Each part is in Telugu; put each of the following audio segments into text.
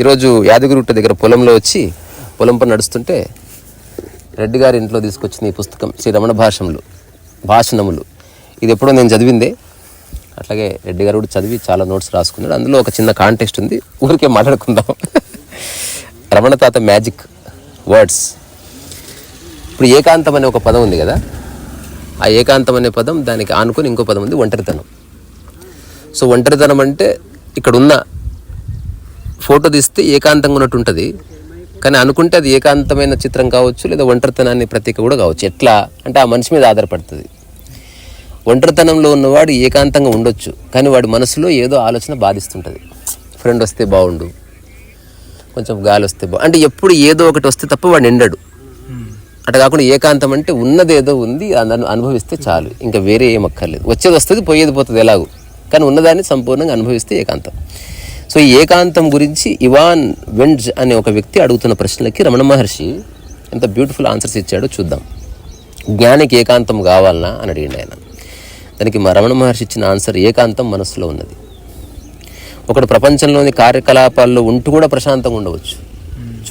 ఈరోజు యాదగిరిగుట్ట దగ్గర పొలంలో వచ్చి పొలం పని నడుస్తుంటే రెడ్డి గారి ఇంట్లో తీసుకొచ్చిన ఈ పుస్తకం శ్రీ రమణ భాషములు భాషణములు. ఇది ఎప్పుడో నేను చదివిందే. అట్లాగే రెడ్డి గారు కూడా చదివి చాలా నోట్స్ రాసుకున్నాడు. అందులో ఒక చిన్న కాంటెస్ట్ ఉంది. ఊరికే మాట్లాడుకుందాం. రమణ తాత మ్యాజిక్ వర్డ్స్. ఇప్పుడు ఏకాంతం అనే ఒక పదం ఉంది కదా? ఆ ఏకాంతం అనే పదం దానికి ఆనుకొని ఇంకో పదం ఉంది ఒంటరితనం. సో ఒంటరితనం అంటే ఇక్కడ ఉన్న ఫోటో తీస్తే ఏకాంతంగా ఉన్నట్టు ఉంటుంది. కానీ అనుకుంటే అది ఏకాంతమైన చిత్రం కావచ్చు లేదా ఒంటరితనాన్ని ప్రతీక కూడా కావచ్చు. ఎట్లా? అంటే ఆ మనిషి మీద ఆధారపడుతుంది. ఒంటరితనంలో ఉన్నవాడు ఏకాంతంగా ఉండొచ్చు కానీ వాడి మనసులో ఏదో ఆలోచన బాధిస్తుంటుంది. ఫ్రెండ్ వస్తే బాగుండు కొంచెం గాలి వస్తే బాగు అంటే ఎప్పుడు ఏదో ఒకటి వస్తే తప్ప వాడు నిండడు. అటు కాకుండా ఏకాంతం అంటే ఉన్నదేదో ఉంది దాన్ని అనుభవిస్తే చాలు. ఇంకా వేరే ఏం అక్కర్లేదు. వచ్చేది వస్తుంది పోయేది పోతుంది ఎలాగూ. కానీ ఉన్నదాన్ని సంపూర్ణంగా అనుభవిస్తే ఏకాంతం. సో ఈ ఏకాంతం గురించి ఇవాన్ వెండ్జ్ అనే ఒక వ్యక్తి అడుగుతున్న ప్రశ్నలకి రమణ మహర్షి ఎంత బ్యూటిఫుల్ ఆన్సర్స్ ఇచ్చాడో చూద్దాం. జ్ఞానికి ఏకాంతం కావాలనా అని అడిగిండు ఆయన. దానికి మా రమణ మహర్షి ఇచ్చిన ఆన్సర్ ఏకాంతం మనసులో ఉన్నది. ఒకడు ప్రపంచంలోని కార్యకలాపాల్లో ఉంటూ కూడా ప్రశాంతంగా ఉండవచ్చు.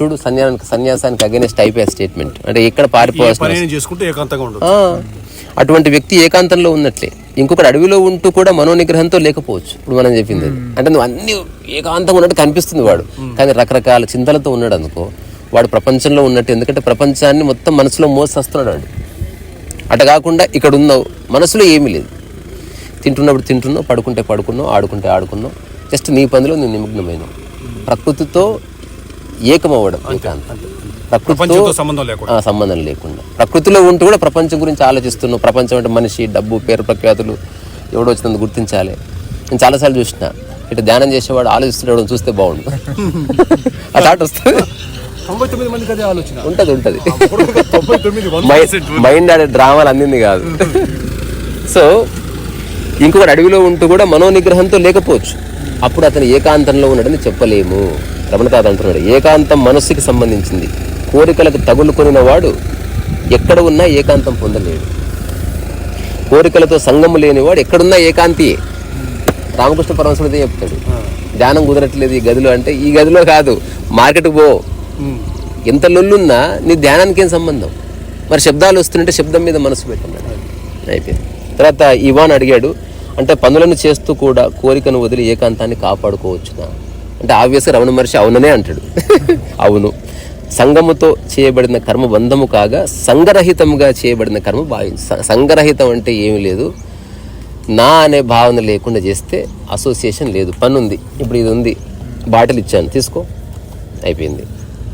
చూడు సన్యాసానికి సన్యాసానికి అగేనెస్ట్ అయిపోయే స్టేట్మెంట్ అంటే ఎక్కడ ఆ, అటువంటి వ్యక్తి ఏకాంతంలో ఉన్నట్లే. ఇంకొకటి అడవిలో ఉంటూ కూడా మనోనిగ్రహంతో లేకపోవచ్చు. ఇప్పుడు మనం చెప్పింది. అంటే నువ్వు అన్ని ఏకాంతంగా ఉన్నట్టు కనిపిస్తుంది వాడు. కానీ రకరకాల చింతలతో ఉన్నాడు అనుకో వాడు ప్రపంచంలో ఉన్నట్టు. ఎందుకంటే ప్రపంచాన్ని మొత్తం మనసులో మోసేస్తున్నాడు వాడు. అట కాకుండా ఇక్కడ ఉన్నావు మనసులో ఏమీ లేదు. తింటున్నప్పుడు తింటున్నావు పడుకుంటే పడుకున్నావు ఆడుకుంటే ఆడుకున్నావు. జస్ట్ నీ పనిలో నువ్వు నిమగ్నమైనవు. ప్రకృతితో ఏకమవ్వడం ఏకాంతం ప్రకృతితో సంబంధం లేకుండా. సంబంధం లేకుండా. ప్రకృతిలో ఉంటూ కూడా ప్రపంచం గురించి ఆలోచిస్తున్నావు ప్రపంచం అంటే మనిషి డబ్బు పేరు ప్రఖ్యాతులు ఎవడో వచ్చినందుకు గుర్తించాలి. నేను చాలాసార్లు చూసిన ఇటు ధ్యానం చేసేవాడు ఆలోచిస్తున్నాడు చూస్తే బాగుండు. ఆ థాట్ వస్తుంది. తొంభై తొమ్మిది మందికి అదే ఆలోచన. ఉంటది ఉంటది. తొంభై తొమ్మిది మైండ్ ఆడే డ్రామాలు అందింది కాదు. సో ఇంకొకటి అడవిలో ఉంటూ కూడా మనోనిగ్రహంతో లేకపోవచ్చు. అప్పుడు అతను ఏకాంతంలో ఉన్నాడని చెప్పలేము. రమణతాత అంటున్నాడు. ఏకాంతం మనస్సుకి సంబంధించింది. కోరికలకు తగులుకొనిన వాడు ఎక్కడ ఉన్నా ఏకాంతం పొందలేడు. కోరికలతో సంగము లేనివాడు ఎక్కడున్నా ఏకాంతియే. రామకృష్ణ పరమశుడు ఇదే చెప్తాడు. ధ్యానం కుదరట్లేదు ఈ గదిలో అంటే ఈ గదిలో కాదు మార్కెట్కి పో. ఎంత లొల్లున్నా నీ ధ్యానానికి ఏం సంబంధం? మరి శబ్దాలు వస్తుంటే శబ్దం మీద మనసు పెట్టన్నాడు అయిపోయింది తర్వాత ఇవాన్ అడిగాడు అంటే పనులను చేస్తూ కూడా కోరికను వదిలి ఏకాంతాన్ని కాపాడుకోవచ్చునా? అంటే ఆబ్వియస్గా రమణ మహర్షి అవుననే అంటాడు. అవును. సంగముతో చేయబడిన కర్మ బంధము కాగా సంగరహితంగా చేయబడిన కర్మ భావించు సంగరహితం అంటే ఏమీ లేదు. నా అనే భావన లేకుండా చేస్తే అసోసియేషన్ లేదు. పని ఉంది ఇప్పుడు ఇది ఉంది. బాటిల్ ఇచ్చాను. తీసుకో. అయిపోయింది.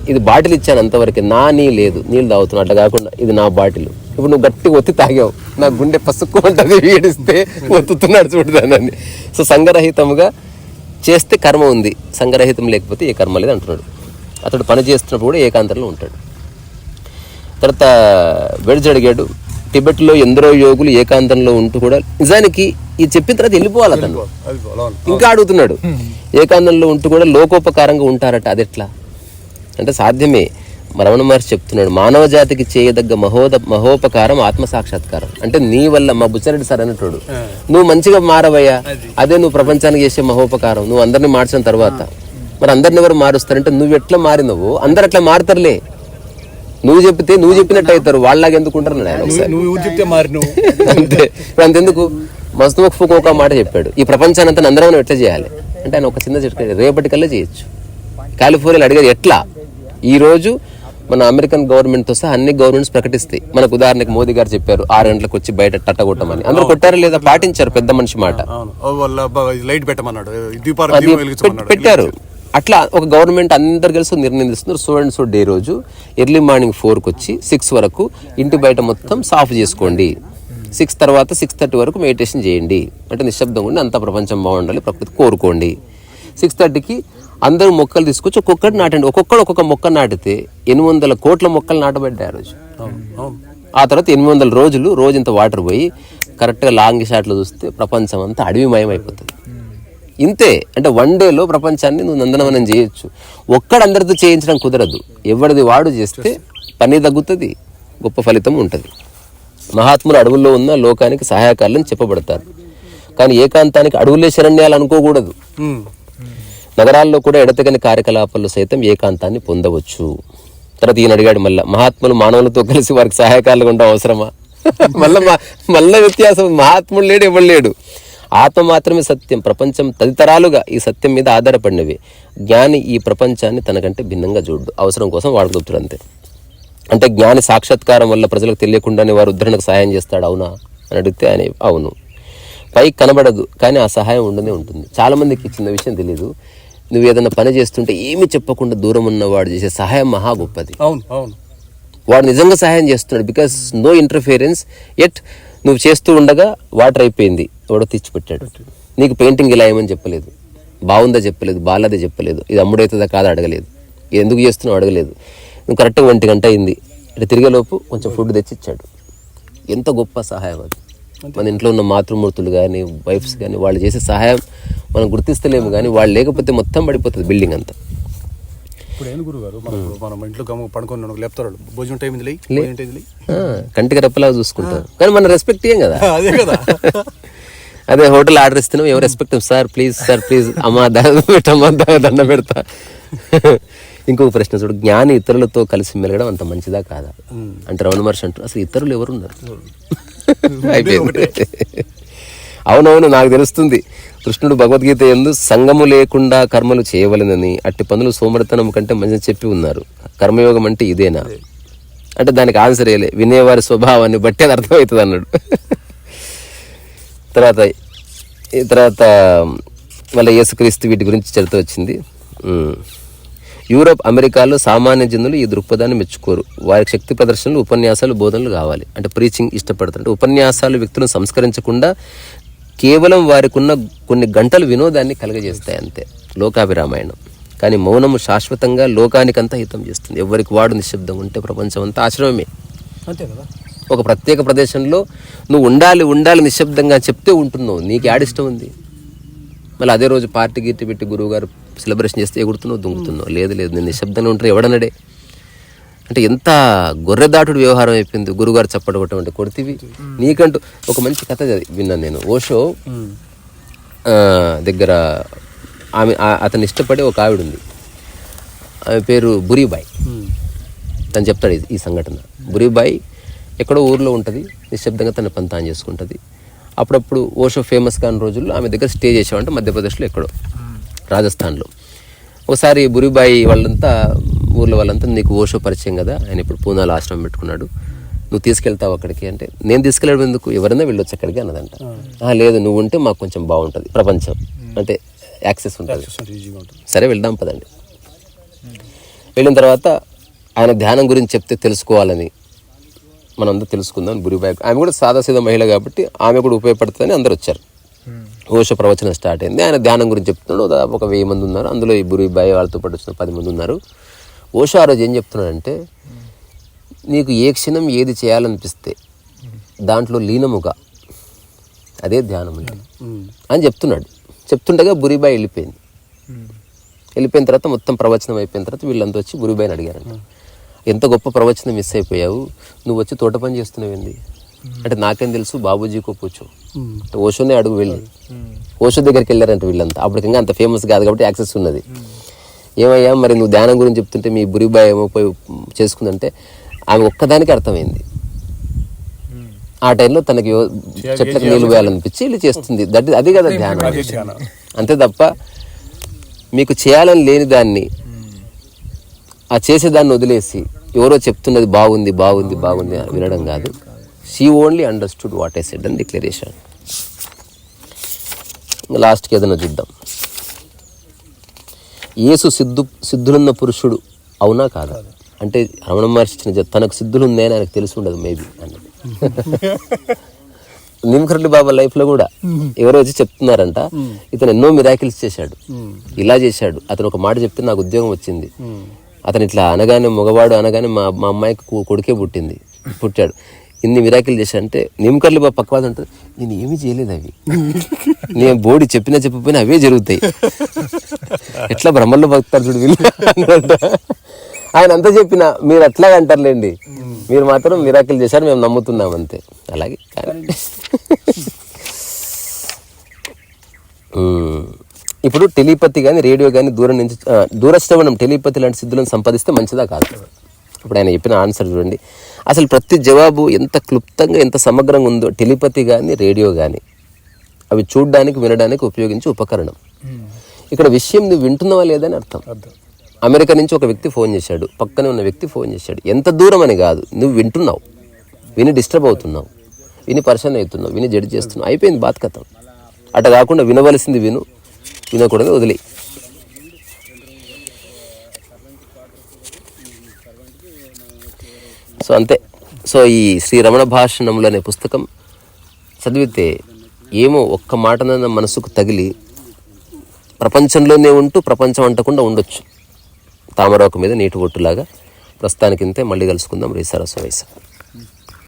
ఇది బాటిల్ ఇచ్చాను అంతవరకు నా నీ లేదు. నీళ్ళు తాగుతున్నా. అట్లా కాకుండా ఇది నా బాటిల్. ఇప్పుడు నువ్వు గట్టి ఒత్తి తాగావు. నా గుండె పసుక్కు ఉంటుంది వీడిస్తే ఒత్తుతున్నాడు చూడదానని సో సంగరహితముగా చేస్తే కర్మ ఉంది సంగరహితం లేకపోతే ఏ కర్మ లేదు అంటున్నాడు. అతడు పని చేస్తున్నప్పుడు కూడా ఏకాంతంలో ఉంటాడు. తర్వాత వెడ్జ్ అడిగాడు టిబెట్లో ఎందరో యోగులు ఏకాంతంలో ఉంటూ కూడా నిజానికి ఇది చెప్పిన తర్వాత వెళ్ళిపోవాలి అతను. ఇంకా అడుగుతున్నాడు ఏకాంతంలో ఉంటూ కూడా లోకోపకారంగా ఉంటారట అది ఎట్లా అంటే సాధ్యమే. రమణ మహర్షి చెప్తున్నాడు మానవ జాతికి చేయదగ్గ మహోద మహోపకారం ఆత్మ సాక్షాత్కారం అంటే నీ వల్ల మా బుచ్చరెడ్డి సార్ అన్నట్టు నువ్వు మంచిగా మారవయ్యా. అదే. నువ్వు ప్రపంచానికి చేసే మహోపకారం. నువ్వు అందరిని మార్చిన తర్వాత. మరి అందరిని ఎవరు మారుస్తారంటే నువ్వు ఎట్లా మారినవు? అందరు అట్లా మారుతారులే. నువ్వు చెప్తే నువ్వు చెప్పినట్టు అవుతారు. వాళ్ళలాగా ఎందుకు ఉంటారు ఆయన అంతే. అంతెందుకు మస్తుమక్ ఫుక్ ఒక మాట చెప్పాడు. ఈ ప్రపంచాన్ని అంతా అందరం ఎట్లా చేయాలి? అంటే ఆయన ఒక చిన్న చిట్కా రేపటికల్లా చేయొచ్చు. కాలిఫోర్నియాలో అడిగేది ఎట్లా? ఈ రోజు మన అమెరికన్ గవర్నమెంట్తో సహా అన్ని గవర్నమెంట్స్ ప్రకటిస్తాయి. మనకు ఉదాహరణకు మోదీ గారు చెప్పారు ఆరు గంటలకు వచ్చి బయట టట్ట కొట్టమని అందరూ కొట్టారా లేదా పాటించారు పెద్ద మనిషి మాట. లైట్ పెట్టమన్నాడు. పెట్టారు. అట్లా ఒక గవర్నమెంట్ అందరు కలిసి ఒక నిర్ణయం తీసుకున్నారు. సో అండ్ సో డే రోజు ఎర్లీ మార్నింగ్ ఫోర్కి వచ్చి సిక్స్ వరకు ఇంటి బయట మొత్తం సాఫ్ చేసుకోండి. సిక్స్ తర్వాత సిక్స్ థర్టీ వరకు మెడిటేషన్ చేయండి. అంటే నిశ్శబ్దంగా ఉండి అంతా ప్రపంచం బాగుండాలి ప్రకృతి కోరుకోండి. సిక్స్ థర్టీకి అందరూ మొక్కలు తీసుకొచ్చి ఒక్కొక్కటి నాటండి. ఒక్కొక్కడు ఒక్కొక్క మొక్క నాటితే ఎనిమిది వందల కోట్ల మొక్కలు నాటబడ్డాయి ఆ రోజు. ఆ తర్వాత ఎనిమిది వందల రోజులు రోజు ఇంత వాటర్ పోయి కరెక్ట్గా లాంగ్ షాట్లు చూస్తే ప్రపంచం అంతా అడవిమయం అయిపోతుంది ఇంతే అంటే వన్ డేలో ప్రపంచాన్ని నువ్వు నందనవనం చేయొచ్చు. ఒక్కడందరితో చేయించడం కుదరదు. ఎవరిది వాడు చేస్తే పని తగ్గుతుంది గొప్ప ఫలితం ఉంటుంది. మహాత్ములు అడవుల్లో ఉన్న లోకానికి సహాయకారులని చెప్పబడతారు. కానీ ఏకాంతానికి అడవులే శరణ్యాలు అనుకోకూడదు. నగరాల్లో కూడా ఎడతెగని కార్యకలాపాల్లో సైతం ఏకాంతాన్ని పొందవచ్చు. తర్వాత ఈయన అడిగాడు మళ్ళీ మహాత్ములు మానవులతో కలిసి వారికి సహాయకారులుగా ఉండడం అవసరమా? మళ్ళా మా- మళ్ళా వ్యత్యాసం మహాత్ముడు లేడు ఎవడు లేడు. ఆత్మ మాత్రమే సత్యం ప్రపంచం తదితరాలుగా ఈ సత్యం మీద ఆధారపడినవి. జ్ఞాని ఈ ప్రపంచాన్ని తనకంటే భిన్నంగా చూడు అవసరం కోసం వాడుకుంటాడు అంతే. అంటే జ్ఞాని సాక్షాత్కారం వల్ల ప్రజలకు తెలియకుండానే వారు ఉద్ధరణకు సహాయం చేస్తాడు అవునా? అని అడిగితే ఆయన అవును. పైకి కనబడదు కానీ ఆ సహాయం ఉండనే ఉంటుంది. చాలా మందికి చిన్న విషయం తెలియదు నువ్వు ఏదైనా పని చేస్తుంటే ఏమీ చెప్పకుండా దూరం ఉన్నవాడు చేసే సహాయం మహా గొప్పది. అవును అవును. వాడు నిజంగా సహాయం చేస్తున్నాడు బికాస్ నో ఇంటర్ఫియరెన్స్ ఎట్ నువ్వు చేస్తూ ఉండగా వాటర్ అయిపోయింది. ఎవడో తెచ్చిపెట్టాడు నీకు పెయింటింగ్ ఇలా ఏమని చెప్పలేదు. బాగుందా చెప్పలేదు బాగాలేదా చెప్పలేదు. ఇది అమ్ముడవుతుందా కాదా అడగలేదు. ఇది ఎందుకు చేస్తున్నావు అడగలేదు. నువ్వు కరెక్ట్గా ఒంటి గంట అయింది. ఇటు తిరిగేలోపు కొంచెం ఫుడ్ తెచ్చి ఇచ్చాడు ఎంత గొప్ప సహాయం అది. మన ఇంట్లో ఉన్న మాతృమూర్తులు కానీ వైఫ్స్ కానీ వాళ్ళు చేసే సహాయం మనం గుర్తిస్తలేము కానీ వాళ్ళు లేకపోతే మొత్తం పడిపోతుంది బిల్డింగ్ అంతా. ఇప్పుడు ఏం మనం ఇంట్లో పడుకొని లేపుతారు. భోజనం టైం కంటికి రెప్పలా చూసుకుంటారు. కానీ మన రెస్పెక్ట్ ఏం కదా? అదే కదా. అదే హోటల్ ఆర్డర్ ఇస్తున్నాం ఎవరు respect sir please sir please అమ్మా దండం పెట్టమ్మా దండం పెడతా. ఇంకొక ప్రశ్న చూడు. జ్ఞాని ఇతరులతో కలిసి మెలగడం అంత మంచిదా కాదా? అంటే రమణ మహర్షి అంటారు. అసలు ఇతరులు ఎవరున్నారు? అయిపోయింది. అవునవును నాకు తెలుస్తుంది. కృష్ణుడు భగవద్గీత ఎందు సంగము లేకుండా కర్మలు చేయవలెనని అట్టి పనులు సోమరితనం కంటే మంచిగా చెప్పి ఉన్నారు. కర్మయోగం అంటే ఇదేనా? అంటే దానికి ఆన్సర్ ఏలే వినేవారి స్వభావాన్ని బట్టి అది అర్థమవుతుంది అన్నాడు. తర్వాత ఈ తర్వాత మళ్ళీ యేసుక్రీస్తు వీటి గురించి చరిత్ర వచ్చింది. యూరోప్ అమెరికాలో సామాన్య జనులు ఈ దృక్పథాన్ని మెచ్చుకోరు. వారికి శక్తి ప్రదర్శనలు ఉపన్యాసాలు బోధనలు కావాలి. అంటే ప్రీచింగ్ ఇష్టపడతారు అంటే ఉపన్యాసాలు వ్యక్తులను సంస్కరించకుండా కేవలం వారికి ఉన్న కొన్ని గంటలు వినోదాన్ని కలగజేస్తాయి అంతే. లోకాభిరామాయణం. కానీ మౌనము శాశ్వతంగా లోకానికంతా హితం చేస్తుంది. ఎవరికి వాడు నిశ్శబ్దంగా ఉంటే ప్రపంచం అంతా ఆశ్రమమే. అంతే కదా? ఒక ప్రత్యేక ప్రదేశంలో నువ్వు ఉండాలి ఉండాలి నిశ్శబ్దంగా అని చెప్తే ఉంటున్నావు. నీకు యాడిష్టం ఉంది. మళ్ళీ అదే రోజు పార్టీ గీర్తి పెట్టి గురువు గారు సెలబ్రేషన్ చేస్తే ఎగురుతున్నావు దుంకుతున్నావు లేదు లేదు నేను నిశ్శబ్దంగా ఉంటాను ఎవడనడే? అంటే ఎంత గొర్రెదాటుడు వ్యవహారం అయిపోయింది గురుగారు చప్పడగొట్టం అంటే కొడితివి. నీకంటూ ఒక మంచి కథ చదివి విన్నాను నేను. ఓషో దగ్గర ఆమె అతను ఇష్టపడే ఒక ఆవిడ ఉంది ఆమె పేరు బురీబాయ్. తను చెప్తాడు ఇది- ఈ సంఘటన. బురీబాయ్ ఎక్కడో ఊర్లో ఉంటుంది నిశ్శబ్దంగా తన పని తాను చేసుకుంటుంది. అప్పుడప్పుడు ఓషో ఫేమస్ కాని రోజుల్లో ఆమె దగ్గర స్టే చేసామంటే మధ్యప్రదేశ్లో ఎక్కడో. రాజస్థాన్లో. ఒకసారి బురిబాయి వాళ్ళంతా ఊర్లో వాళ్ళంతా నీకు ఓషో పరిచయం కదా ఆయన ఇప్పుడు పూనాలో ఆశ్రమం పెట్టుకున్నాడు. నువ్వు తీసుకెళ్తావు అక్కడికి అంటే నేను తీసుకెళ్ళడం ఎందుకు? ఎవరైనా వెళ్ళొచ్చు అక్కడికి అన్నదంట. "ఆ, లేదు నువ్వు ఉంటే మాకు కొంచెం బాగుంటుంది ప్రపంచం. అంటే యాక్సెస్ ఉంటుంది. సరే వెళ్దాం పదండి. వెళ్ళిన తర్వాత ఆయన ధ్యానం గురించి చెప్తే తెలుసుకోవాలని మనందరూ తెలుసుకుందాం గురుబాయ్ ఆమె కూడా సాదాసీదా మహిళ కాబట్టి ఆమె కూడా ఉపయోగపడుతుందని అందరూ వచ్చారు. ఓషో ప్రవచనం స్టార్ట్ అయింది. ఆయన ధ్యానం గురించి చెప్తున్నాడు. దాదాపు ఒక వెయ్యి మంది ఉన్నారు. అందులో ఈ బురిబాయ్ వాళ్ళతో పాటు వచ్చిన పది మంది ఉన్నారు. ఓషో ఆ రోజు ఏం చెప్తున్నాడంటే నీకు ఏ క్షణం ఏది చేయాలనిపిస్తే దాంట్లో లీనముగా అదే ధ్యానం అని చెప్తున్నాడు. చెప్తుండగా బురిబాయ్ వెళ్ళిపోయింది. వెళ్ళిపోయిన తర్వాత మొత్తం ప్రవచనం అయిపోయిన తర్వాత వీళ్ళంతా వచ్చి బురిబాయిని అడిగారంట. ఎంత గొప్ప ప్రవచనం మిస్ అయిపోయావు. నువ్వు వచ్చి తోట పని చేస్తున్నావేంది? అంటే నాకేం తెలుసు బాబూజీకో పూచు అంటే ఓషోనే అడుగు వెళ్ళి. ఓషో దగ్గరికి వెళ్ళారంట వీళ్ళంతా. అప్పటికి ఇంకా అంత ఫేమస్ కాదు కాబట్టి యాక్సెస్ ఉన్నది. ఏమయ్యా మరి నువ్వు ధ్యానం గురించి చెప్తుంటే మీ బురిబాయ్ ఏమో పోయి చేసుకుందంటే ఆమె ఒక్కదానికి అర్థమైంది. ఆ టైంలో తనకి చెట్లకు నీళ్ళు వేయాలనిపించి వీళ్ళు చేస్తుంది. దట్ అది కదా ధ్యానం. అంతే తప్ప మీకు చేయాలని లేని దాన్ని ఆ చేసేదాన్ని వదిలేసి ఎవరో చెప్తున్నది బాగుంది బాగుంది బాగుంది వినడం కాదు. She only understood what I said అని డిక్లరేషన్ లాస్ట్కి ఏదైనా చూద్దాం. యేసు సిద్ధు సిద్ధులున్న పురుషుడు అవునా కాదా? అంటే రమణ మహర్షి ఇచ్చిన తనకు సిద్ధులు ఉన్నాయని ఆయనకు తెలిసి ఉండదు మేబీ అన్నది. నిమ్కరెడ్డి బాబా లైఫ్లో కూడా ఎవరో వచ్చి చెప్తున్నారంట. ఇతను ఎన్నో మిరాకిల్స్ చేశాడు. ఇలా చేశాడు. అతను ఒక మాట చెప్తే నాకు ఉద్యోగం వచ్చింది. అతను ఇట్లా అనగానే మగవాడు అనగానే మా మా అమ్మాయికి కొడుకే పుట్టింది. పుట్టాడు. ఇన్ని మిరాకిల్ చేశాడంటే నిమ్మకర్లు బాబా పక్కవాడు అంటారు నేను ఏమీ చేయలేదు అవి. నేను బోడి చెప్పినా చెప్పకపోయినా అవే జరుగుతాయి. ఎట్లా బ్రహ్మల్లో బతుకుతారు చూడు వీళ్ళు ఆయన అంతా చెప్పిన మీరు అట్లా అంటారులేండి. మీరు మాత్రం మిరాకిల్ చేశారు మేము నమ్ముతున్నాం అంతే. అలాగే ఇప్పుడు టెలిపతి కానీ రేడియో కానీ దూరం నుంచి దూరశ్రవణం టెలిపతి లాంటి సిద్ధులను సంపాదిస్తే మంచిదా కాదు? ఇప్పుడు ఆయన చెప్పిన ఆన్సర్ చూడండి. అసలు ప్రతి జవాబు ఎంత క్లుప్తంగా ఎంత సమగ్రంగా ఉందో టెలిపతి కానీ రేడియో కానీ అవి చూడడానికి వినడానికి ఉపయోగించే ఉపకరణం. ఇక్కడ విషయం నువ్వు వింటున్నావా లేదని అర్థం. అర్థం. అమెరికా నుంచి ఒక వ్యక్తి ఫోన్ చేశాడు. పక్కనే ఉన్న వ్యక్తి ఫోన్ చేశాడు. ఎంత దూరం అని కాదు. నువ్వు వింటున్నావు. విని డిస్టర్బ్ అవుతున్నావు. విని పర్సన్ అవుతున్నావు. విని జడ్జ్ చేస్తున్నావు. అయిపోయింది బాత్ కథం అట కాకుండా వినవలసింది విను. వినకూడదు వదిలే సో అంతే. సో ఈ శ్రీ రమణ భాషణములు అనే పుస్తకం చదివితే ఏమో ఒక్క మాటన మనసుకు తగిలి ప్రపంచంలోనే ఉంటూ ప్రపంచం అంటకుండా ఉండొచ్చు. తామరాకు మీద నీటి ఒట్టులాగా ప్రస్తుతానికి ఇంతే మళ్ళీ కలుసుకుందాం. రీసారస్వ వయసు